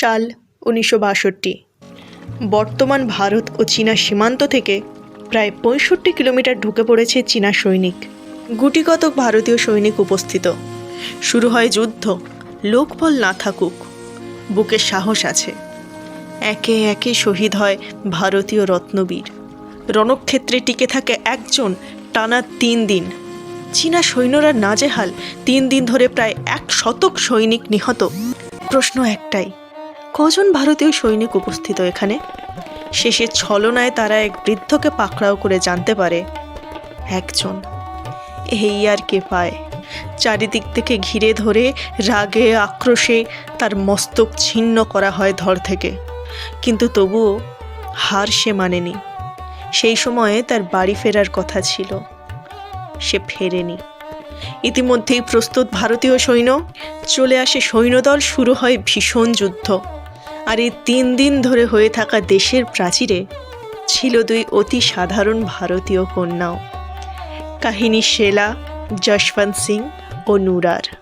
সাল উনিশশো বাষট্টি। বর্তমান ভারত ও চীনা সীমান্ত থেকে প্রায় পঁয়ষট্টি কিলোমিটার ঢুকে পড়েছে চীনা সৈনিক। গুটিকতক ভারতীয় সৈনিক উপস্থিত। শুরু হয় যুদ্ধ। লোকবল না থাকুক, বুকে সাহস আছে। একে একে শহীদ হয় ভারতীয় রত্নবীর। রণক্ষেত্রে টিকে থাকে একজন টানা তিন দিন। চীনা সৈন্যরা নাজেহাল তিন দিন ধরে প্রায় এক শতক সৈনিক নিহত। প্রশ্ন একটাই কজন ভারতীয় সৈনিক উপস্থিত এখানে? শেষে ছলনায় তারা এক বৃদ্ধকে পাকড়াও করে জানতে পারে, একজন। এই আর কে পায়? চারিদিক থেকে ঘিরে ধরে, রাগে, আক্রোশে তার মস্তক ছিন্ন করা হয় ধর থেকে। কিন্তু তবুও হার সে মানেনি। সেই সময়ে তার বাড়ি ফেরার কথা ছিল। সে ফেরেনি। ইতিমধ্যেই প্রস্তুত ভারতীয় সৈন্য। চলে আসে সৈন্যদল, শুরু হয় ভীষণ যুদ্ধ। আর এই তিন দিন ধরে হয়ে থাকা দেশের প্রাচীরে ছিল দুই অতি সাধারণ ভারতীয় কন্যাও। কাহিনী শেলা, যশবন্ত সিং ও নুরার।